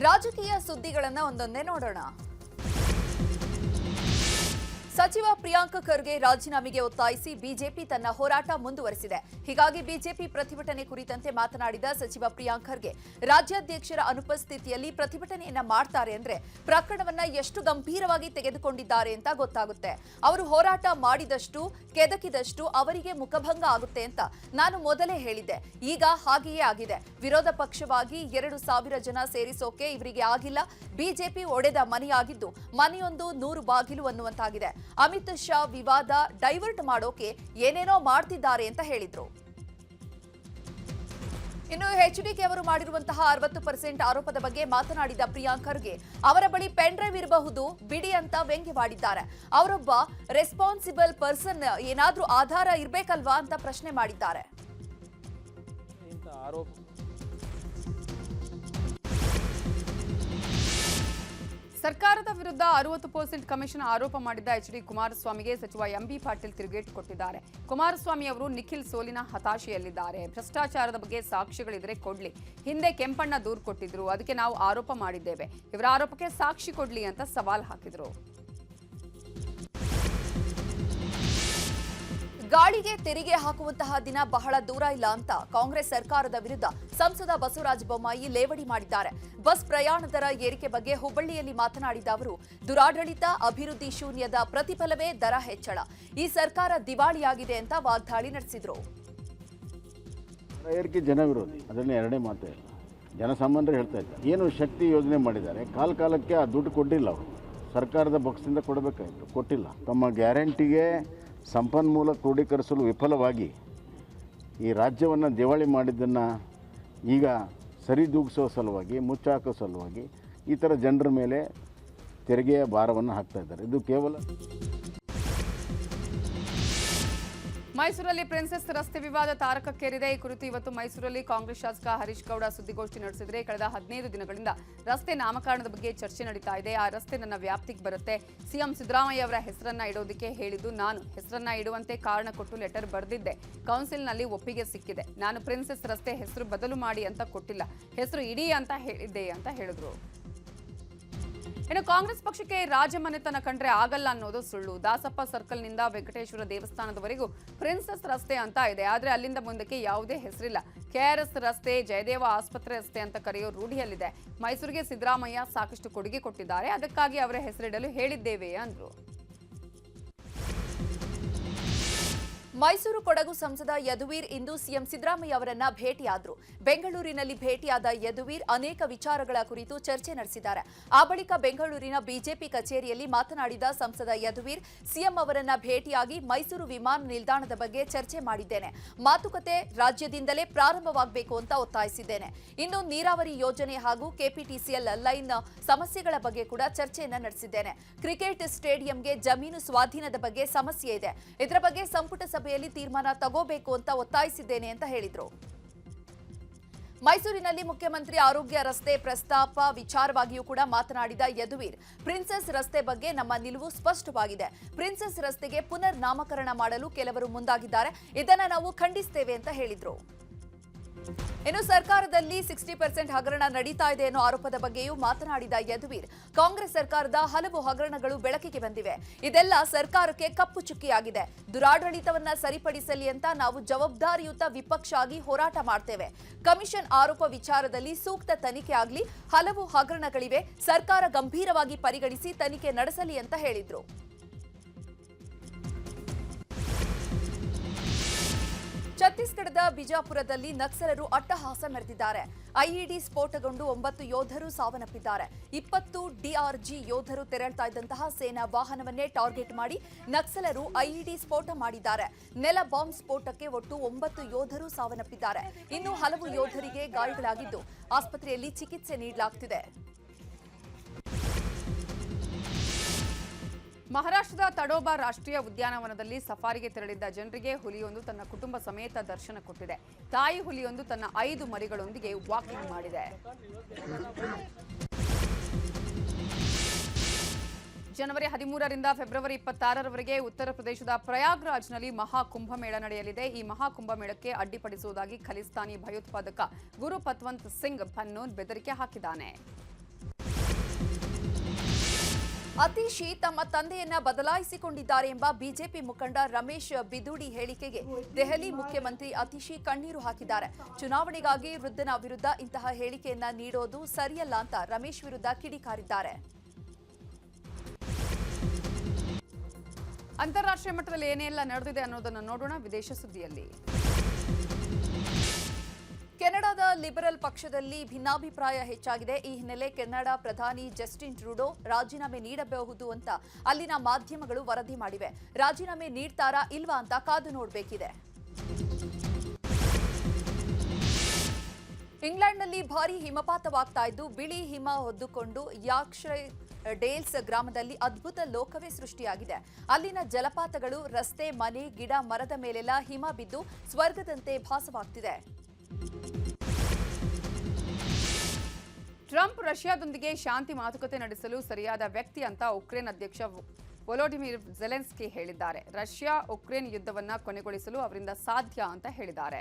ರಾಜಕೀಯ ಸುದ್ದಿಗಳನ್ನ ಒಂದೊಂದೇ ನೋಡೋಣ. ಸಚಿವ ಪ್ರಿಯಾಂಕ ಖರ್ಗೆ ರಾಜೀನಾಮೆಗೆ ಒತ್ತಾಯಿಸಿ ಬಿಜೆಪಿ ತನ್ನ ಹೋರಾಟ ಮುಂದುವರೆಸಿದೆ. ಹೀಗಾಗಿ ಬಿಜೆಪಿ ಪ್ರತಿಭಟನೆ ಕುರಿತಂತೆ ಮಾತನಾಡಿದ ಸಚಿವ ಪ್ರಿಯಾಂಕ್ ಖರ್ಗೆ, ರಾಜ್ಯಾಧ್ಯಕ್ಷರ ಅನುಪಸ್ಥಿತಿಯಲ್ಲಿ ಪ್ರತಿಭಟನೆಯನ್ನ ಮಾಡ್ತಾರೆ ಅಂದ್ರೆ ಪ್ರಕರಣವನ್ನ ಎಷ್ಟು ಗಂಭೀರವಾಗಿ ತೆಗೆದುಕೊಂಡಿದ್ದಾರೆ ಅಂತ ಗೊತ್ತಾಗುತ್ತೆ. ಅವರು ಹೋರಾಟ ಮಾಡಿದಷ್ಟು, ಕೆದಕಿದಷ್ಟು ಅವರಿಗೆ ಮುಖಭಂಗ ಆಗುತ್ತೆ ಅಂತ ನಾನು ಮೊದಲೇ ಹೇಳಿದ್ದೆ. ಈಗ ಹಾಗೆಯೇ ಆಗಿದೆ. ವಿರೋಧ ಪಕ್ಷವಾಗಿ ಎರಡು ಸಾವಿರ ಜನ ಸೇರಿಸೋಕೆ ಇವರಿಗೆ ಆಗಿಲ್ಲ. ಬಿಜೆಪಿ ಒಡೆದ ಮನೆಯಾಗಿದ್ದು ಮನೆಯೊಂದು ನೂರು ಬಾಗಿಲು ಅನ್ನುವಂತಾಗಿದೆ. ಅಮಿತ್ ಶಾ ವಿವಾದ ಡೈವರ್ಟ್ ಮಾಡೋಕೆ ಏನೇನೋ ಮಾಡ್ತಿದ್ದಾರೆ ಅಂತ ಹೇಳಿದ್ರು. ಇನ್ನು ಎಚ್ಡಿಕೆ ಅವರು ಮಾಡಿರುವಂತಹ ಅರವತ್ತು ಪರ್ಸೆಂಟ್ ಆರೋಪದ ಬಗ್ಗೆ ಮಾತನಾಡಿದ ಪ್ರಿಯಾಂಕ್ ಖರ್ಗೆ, ಅವರ ಬಳಿ ಪೆನ್ ಡ್ರೈವ್ ಇರಬಹುದು, ಬಿಡಿ ಅಂತ ವ್ಯಂಗ್ಯವಾಡಿದ್ದಾರೆ ಅವರೊಬ್ಬ ರೆಸ್ಪಾನ್ಸಿಬಲ್ ಪರ್ಸನ್, ಏನಾದ್ರೂ ಆಧಾರ ಇರಬೇಕಲ್ವಾ ಅಂತ ಪ್ರಶ್ನೆ ಮಾಡಿದ್ದಾರೆ. ಸರ್ಕಾರದ ವಿರುದ್ಧ ಅರವತ್ತು ಪರ್ಸೆಂಟ್ ಕಮಿಷನ್ ಆರೋಪ ಮಾಡಿದ್ದ ಎಚ್ ಡಿ ಕುಮಾರಸ್ವಾಮಿಗೆ ಸಚಿವ ಎಂಬಿ ಪಾಟೀಲ್ ತಿರುಗೇಟು ಕೊಟ್ಟಿದ್ದಾರೆ. ಕುಮಾರಸ್ವಾಮಿ ಅವರು ನಿಖಿಲ್ ಸೋಲಿನ ಹತಾಶೆಯಲ್ಲಿದ್ದಾರೆ. ಭ್ರಷ್ಟಾಚಾರದ ಬಗ್ಗೆ ಸಾಕ್ಷ್ಯಗಳಿದ್ರೆ ಕೊಡ್ಲಿ. ಹಿಂದೆ ಕೆಂಪಣ್ಣ ದೂರು ಕೊಟ್ಟಿದ್ರು. ಅದಕ್ಕೆ ನಾವು ಆರೋಪ ಮಾಡಿದ್ದೇವೆ. ಇವರ ಆರೋಪಕ್ಕೆ ಸಾಕ್ಷಿ ಕೊಡ್ಲಿ ಅಂತ ಸವಾಲ್ ಹಾಕಿದ್ರು. ಗಾಳಿಗೆ ತೆರಿಗೆ ಹಾಕುವಂತಹ ದಿನ ಬಹಳ ದೂರ ಇಲ್ಲ ಅಂತ ಕಾಂಗ್ರೆಸ್ ಸರ್ಕಾರದ ವಿರುದ್ಧ ಸಂಸದ ಬಸವರಾಜ ಬೊಮ್ಮಾಯಿ ಲೇವಡಿ ಮಾಡಿದ್ದಾರೆ. ಬಸ್ ಪ್ರಯಾಣ ದರ ಏರಿಕೆ ಬಗ್ಗೆ ಹುಬ್ಬಳ್ಳಿಯಲ್ಲಿ ಮಾತನಾಡಿದ ಅವರು, ದುರಾಡಳಿತ, ಅಭಿವೃದ್ಧಿ ಶೂನ್ಯದ ಪ್ರತಿಫಲವೇ ದರ ಹೆಚ್ಚಳ. ಈ ಸರ್ಕಾರ ದಿವಾಳಿಯಾಗಿದೆ ಅಂತ ವಾಗ್ದಾಳಿ ನಡೆಸಿದ್ರು. ದರ ಏರಿಕೆ ಜನ ವಿರೋಧಿ. ಅದರಲ್ಲಿ ಎರಡೇ ಮಾತೇ ಇಲ್ಲ. ಜನಸಾಮಾನ್ಯರು ಹೇಳ್ತಾ ಇದ್ದಾರೆ. ಏನು ಶಕ್ತಿ ಯೋಜನೆ ಮಾಡಿದ್ದಾರೆ? ಕಾಲ ಕಾಲಕ್ಕೆ ಆ ದುಡ್ಡು ಕೊಟ್ಟಿಲ್ಲ ಅವರು. ಸರ್ಕಾರದ ಬಕ್ಸಿಂದ ಕೊಡಬೇಕಾಯಿತು. ಕೊಟ್ಟಿಲ್ಲ. ತಮ್ಮ ಗ್ಯಾರಂಟಿಗೆ ಸಂಪನ್ಮೂಲ ಕ್ರೋಢೀಕರಿಸಲು ವಿಫಲವಾಗಿ ಈ ರಾಜ್ಯವನ್ನು ದಿವಾಳಿ ಮಾಡಿದ್ದನ್ನು ಈಗ ಸರಿದೂಗಿಸೋ ಸಲುವಾಗಿ, ಮುಚ್ಚಾಕೋ ಸಲುವಾಗಿ ಈ ಥರ ಜನರ ಮೇಲೆ ತೆರಿಗೆಯ ಭಾರವನ್ನು ಹಾಕ್ತಾ ಇದ್ದಾರೆ. ಇದು ಕೇವಲ ಮೈಸೂರಲ್ಲಿ ಪ್ರಿನ್ಸೆಸ್ ರಸ್ತೆ ವಿವಾದ ತಾರಕಕ್ಕೇರಿದೆ. ಈ ಕುರಿತು ಇವತ್ತು ಮೈಸೂರಲ್ಲಿ ಕಾಂಗ್ರೆಸ್ ಶಾಸಕ ಹರೀಶ್ ಗೌಡ ಸುದ್ದಿಗೋಷ್ಠಿ ನಡೆಸಿದರೆ ಕಳೆದ ಹದಿನೈದು ದಿನಗಳಿಂದ ರಸ್ತೆ ನಾಮಕರಣದ ಬಗ್ಗೆ ಚರ್ಚೆ ನಡೀತಾ ಇದೆ. ಆ ರಸ್ತೆ ನನ್ನ ವ್ಯಾಪ್ತಿಗೆ ಬರುತ್ತೆ. ಸಿಎಂ ಸಿದ್ದರಾಮಯ್ಯ ಅವರ ಹೆಸರನ್ನ ಇಡೋದಕ್ಕೆ ಹೇಳಿದ್ದು ನಾನು. ಹೆಸರನ್ನ ಇಡುವಂತೆ ಕಾರಣ ಕೊಟ್ಟು ಲೆಟರ್ ಬರೆದಿದ್ದೆ. ಕೌನ್ಸಿಲ್ನಲ್ಲಿ ಒಪ್ಪಿಗೆ ಸಿಕ್ಕಿದೆ. ನಾನು ಪ್ರಿನ್ಸೆಸ್ ರಸ್ತೆ ಹೆಸರು ಬದಲು ಮಾಡಿ ಅಂತ ಕೊಟ್ಟಿಲ್ಲ. ಹೆಸರು ಇಡಿ ಅಂತ ಹೇಳಿದ್ದೆ ಅಂತ ಹೇಳಿದ್ರು. ಇನ್ನು ಕಾಂಗ್ರೆಸ್ ಪಕ್ಷಕ್ಕೆ ರಾಜಮನೆತನ ಕಂಡ್ರೆ ಆಗಲ್ಲ ಅನ್ನೋದು ಸುಳ್ಳು. ದಾಸಪ್ಪ ಸರ್ಕಲ್ನಿಂದ ವೆಂಕಟೇಶ್ವರ ದೇವಸ್ಥಾನದವರೆಗೂ ಪ್ರಿನ್ಸಸ್ ರಸ್ತೆ ಅಂತ ಇದೆ. ಆದ್ರೆ ಅಲ್ಲಿಂದ ಮುಂದಕ್ಕೆ ಯಾವುದೇ ಹೆಸರಿಲ್ಲ. ಕೆಆರ್ಎಸ್ ರಸ್ತೆ, ಜಯದೇವ ಆಸ್ಪತ್ರೆ ರಸ್ತೆ ಅಂತ ಕರೆಯೋ ರೂಢಿಯಲ್ಲಿದೆ. ಮೈಸೂರಿಗೆ ಸಿದ್ದರಾಮಯ್ಯ ಸಾಕಷ್ಟು ಕೊಡುಗೆ ಕೊಟ್ಟಿದ್ದಾರೆ. ಅದಕ್ಕಾಗಿ ಅವರ ಹೆಸರಿಡಲು ಹೇಳಿದ್ದೇವೆ ಅಂದ್ರು. ಮೈಸೂರು ಕೊಡಗು ಸಂಸದ ಯದುವೀರ್ ಇಂದು ಸಿಎಂ ಸಿದ್ದರಾಮಯ್ಯ ಅವರನ್ನ ಭೇಟಿಯಾದರು. ಬೆಂಗಳೂರಿನಲ್ಲಿ ಭೇಟಿಯಾದ ಯದುವೀರ್ ಅನೇಕ ವಿಚಾರಗಳ ಕುರಿತು ಚರ್ಚೆ ನಡೆಸಿದ್ದಾರೆ. ಆ ಬಳಿಕ ಬೆಂಗಳೂರಿನ ಬಿಜೆಪಿ ಕಚೇರಿಯಲ್ಲಿ ಮಾತನಾಡಿದ ಸಂಸದ ಯದುವೀರ್, ಸಿಎಂ ಅವರನ್ನ ಭೇಟಿಯಾಗಿ ಮೈಸೂರು ವಿಮಾನ ನಿಲ್ದಾಣದ ಬಗ್ಗೆ ಚರ್ಚೆ ಮಾಡಿದ್ದೇನೆ. ಮಾತುಕತೆ ರಾಜ್ಯದಿಂದಲೇ ಪ್ರಾರಂಭವಾಗಬೇಕು ಅಂತ ಒತ್ತಾಯಿಸಿದ್ದೇನೆ. ಇನ್ನು ನೀರಾವರಿ ಯೋಜನೆ ಹಾಗೂ ಕೆಪಿಟಿಸಿಎಲ್ ಲೈನ್ ಸಮಸ್ಯೆಗಳ ಬಗ್ಗೆ ಕೂಡ ಚರ್ಚೆಯನ್ನ ನಡೆಸಿದ್ದೇನೆ. ಕ್ರಿಕೆಟ್ ಸ್ಟೇಡಿಯಂಗೆ ಜಮೀನು ಸ್ವಾಧೀನದ ಬಗ್ಗೆ ಸಮಸ್ಯೆ ಇದೆ. ಇದರ ಬಗ್ಗೆ ಸಂಪುಟ ಸಭೆಯಲ್ಲಿ ತೀರ್ಮಾನ ತಗೋಬೇಕು ಅಂತ ಒತ್ತಾಯಿಸಿದ್ದೇನೆ ಅಂತ ಹೇಳಿದರು. ಮೈಸೂರಿನಲ್ಲಿ ಮುಖ್ಯಮಂತ್ರಿ ಆರೋಗ್ಯ ರಸ್ತೆ ಪ್ರಸ್ತಾಪ ವಿಚಾರವಾಗಿಯೂ ಕೂಡ ಮಾತನಾಡಿದ ಯದುವೀರ್, ಪ್ರಿನ್ಸೆಸ್ ರಸ್ತೆ ಬಗ್ಗೆ ನಮ್ಮ ನಿಲುವು ಸ್ಪಷ್ಟವಾಗಿದೆ. ಪ್ರಿನ್ಸೆಸ್ ರಸ್ತೆಗೆ ಪುನರ್ ನಾಮಕರಣ ಮಾಡಲು ಕೆಲವರು ಮುಂದಾಗಿದ್ದಾರೆ. ಇದನ್ನು ನಾವು ಖಂಡಿಸ್ತೇವೆ ಅಂತ ಹೇಳಿದ್ರು. ಇನ್ನು ಸರ್ಕಾರದಲ್ಲಿ ಸಿಕ್ಸ್ಟಿ ಪರ್ಸೆಂಟ್ ಹಗರಣ ನಡೀತಾ ಇದೆ ಅನ್ನೋ ಆರೋಪದ ಬಗ್ಗೆಯೂ ಮಾತನಾಡಿದ ಯದುವೀರ್. ಕಾಂಗ್ರೆಸ್ ಸರ್ಕಾರದ ಹಲವು ಹಗರಣಗಳು ಬೆಳಕಿಗೆ ಬಂದಿವೆ. ಇದೆಲ್ಲ ಸರ್ಕಾರಕ್ಕೆ ಕಪ್ಪು ಚುಕ್ಕಿಯಾಗಿದೆ. ದುರಾಡಳಿತವನ್ನ ಸರಿಪಡಿಸಲಿ ಅಂತ ನಾವು ಜವಾಬ್ದಾರಿಯುತ ವಿಪಕ್ಷ ಆಗಿ ಹೋರಾಟ ಮಾಡ್ತೇವೆ. ಕಮಿಷನ್ ಆರೋಪ ವಿಚಾರದಲ್ಲಿ ಸೂಕ್ತ ತನಿಖೆ ಆಗಲಿ, ಹಲವು ಹಗರಣಗಳಿವೆ. ಸರ್ಕಾರ ಗಂಭೀರವಾಗಿ ಪರಿಗಣಿಸಿ ತನಿಖೆ ನಡೆಸಲಿ ಅಂತ ಹೇಳಿದ್ರು. ಛತ್ತೀಸ್ಗಢದ ಬಿಜಾಪುರದಲ್ಲಿ ನಕ್ಸಲರು ಅಟ್ಟಹಾಸ ಮೆರೆದಿದ್ದಾರೆ ಐಇಡಿ ಸ್ಫೋಟಗೊಂಡು ಒಂಬತ್ತು ಯೋಧರು ಸಾವನ್ನಪ್ಪಿದ್ದಾರೆ. ಇಪ್ಪತ್ತು ಡಿಆರ್ಜಿ ಯೋಧರು ತೆರಳ್ತಾ ಇದ್ದಂತಹ ಸೇನಾ ವಾಹನವನ್ನೇ ಟಾರ್ಗೆಟ್ ಮಾಡಿ ನಕ್ಸಲರು ಐಇಡಿ ಸ್ಫೋಟ ಮಾಡಿದ್ದಾರೆ. ನೆಲ ಬಾಂಬ್ ಸ್ಫೋಟಕ್ಕೆ ಒಟ್ಟು ಒಂಬತ್ತು ಯೋಧರು ಸಾವನ್ನಪ್ಪಿದ್ದಾರೆ. ಇನ್ನು ಹಲವು ಯೋಧರಿಗೆ ಗಾಯಗಳಾಗಿದ್ದು ಆಸ್ಪತ್ರೆಯಲ್ಲಿ ಚಿಕಿತ್ಸೆ ನೀಡಲಾಗ್ತಿದೆ. ಮಹಾರಾಷ್ಟ್ರದ ತಡೋಬಾ ರಾಷ್ಟ್ರೀಯ ಉದ್ಯಾನವನದಲ್ಲಿ ಸಫಾರಿಗೆ ತೆರಳಿದ್ದ ಜನರಿಗೆ ಹುಲಿಯೊಂದು ತನ್ನ ಕುಟುಂಬ ಸಮೇತ ದರ್ಶನ ಕೊಟ್ಟಿದೆ. ತಾಯಿ ಹುಲಿಯೊಂದು ತನ್ನ ಐದು ಮರಿಗಳೊಂದಿಗೆ ವಾಕಿಂಗ್ ಮಾಡಿದೆ. ಜನವರಿ ಹದಿಮೂರರಿಂದ ಫೆಬ್ರವರಿ ಇಪ್ಪತ್ತಾರರವರೆಗೆ ಉತ್ತರ ಪ್ರದೇಶದ ಪ್ರಯಾಗ್ರಾಜ್ನಲ್ಲಿ ಮಹಾಕುಂಭಮೇಳ ನಡೆಯಲಿದೆ. ಈ ಮಹಾಕುಂಭಮೇಳಕ್ಕೆ ಅಡ್ಡಿಪಡಿಸುವುದಾಗಿ ಖಲಿಸ್ತಾನಿ ಭಯೋತ್ಪಾದಕ ಗುರು ಪತ್ವಂತ್ ಸಿಂಗ್ ಭನ್ನೂನ್ ಬೆದರಿಕೆ ಹಾಕಿದ್ದಾನೆ. ಅತೀಶಿ ತಮ್ಮ ತಂದೆಯನ್ನ ಬದಲಾಯಿಸಿಕೊಂಡಿದ್ದಾರೆ ಎಂಬ ಬಿಜೆಪಿ ಮುಖಂಡ ರಮೇಶ್ ಬಿದೂಡಿ ಹೇಳಿಕೆಗೆ ದೆಹಲಿ ಮುಖ್ಯಮಂತ್ರಿ ಅತಿಶಿ ಕಣ್ಣೀರು ಹಾಕಿದ್ದಾರೆ. ಚುನಾವಣೆಗಾಗಿ ವೃದ್ಧನ ವಿರುದ್ಧ ಇಂತಹ ಹೇಳಿಕೆಯನ್ನ ನೀಡೋದು ಸರಿಯಲ್ಲ ಅಂತ ರಮೇಶ್ ವಿರುದ್ಧ ಕಿಡಿಕಾರಿದ್ದಾರೆ. ಅಂತಾರಾಷ್ಟ್ರೀಯ ಮಟ್ಟದಲ್ಲಿ ಏನೆಲ್ಲ ನಡೆದಿದೆ ಅನ್ನೋದನ್ನು ನೋಡೋಣ ವಿದೇಶ ಸುದ್ದಿಯಲ್ಲಿ. ಲಿಬರಲ್ ಪಕ್ಷದಲ್ಲಿ ಭಿನ್ನಾಭಿಪ್ರಾಯ ಹೆಚ್ಚಾಗಿದೆ. ಈ ಹಿನ್ನೆಲೆ ಕೆನಡಾ ಪ್ರಧಾನಿ ಜಸ್ಟಿನ್ ಟ್ರೂಡೋ ರಾಜೀನಾಮೆ ನೀಡಬಹುದು ಅಂತ ಅಲ್ಲಿನ ಮಾಧ್ಯಮಗಳು ವರದಿ ಮಾಡಿವೆ. ರಾಜೀನಾಮೆ ನೀಡ್ತಾರಾ ಇಲ್ವಾ ಅಂತ ಕಾದು ನೋಡಬೇಕಿದೆ. ಇಂಗ್ಲೆಂಡ್ನಲ್ಲಿ ಭಾರೀ ಹಿಮಪಾತವಾಗ್ತಾ ಇದ್ದು, ಬಿಳಿ ಹಿಮ ಹೊದ್ದುಕೊಂಡು ಯಾಕ್ಷೈ ಡೇಲ್ಸ್ ಗ್ರಾಮದಲ್ಲಿ ಅದ್ಭುತ ಲೋಕವೇ ಸೃಷ್ಟಿಯಾಗಿದೆ. ಅಲ್ಲಿನ ಜಲಪಾತಗಳು, ರಸ್ತೆ, ಮನೆ, ಗಿಡ, ಮರದ ಮೇಲೆಲ್ಲ ಹಿಮ ಬಿದ್ದು ಸ್ವರ್ಗದಂತೆ ಭಾಸವಾಗ್ತಿದೆ. ಟ್ರಂಪ್ ರಷ್ಯಾದೊಂದಿಗೆ ಶಾಂತಿ ಮಾತುಕತೆ ನಡೆಸಲು ಸರಿಯಾದ ವ್ಯಕ್ತಿ ಅಂತ ಉಕ್ರೇನ್ ಅಧ್ಯಕ್ಷ ವೊಲೋಡಿಮಿರ್ ಜೆಲೆನ್ಸ್ಕಿ ಹೇಳಿದ್ದಾರೆ. ರಷ್ಯಾ ಉಕ್ರೇನ್ ಯುದ್ಧವನ್ನ ಕೊನೆಗೊಳಿಸಲು ಅವರಿಂದ ಸಾಧ್ಯ ಅಂತ ಹೇಳಿದ್ದಾರೆ.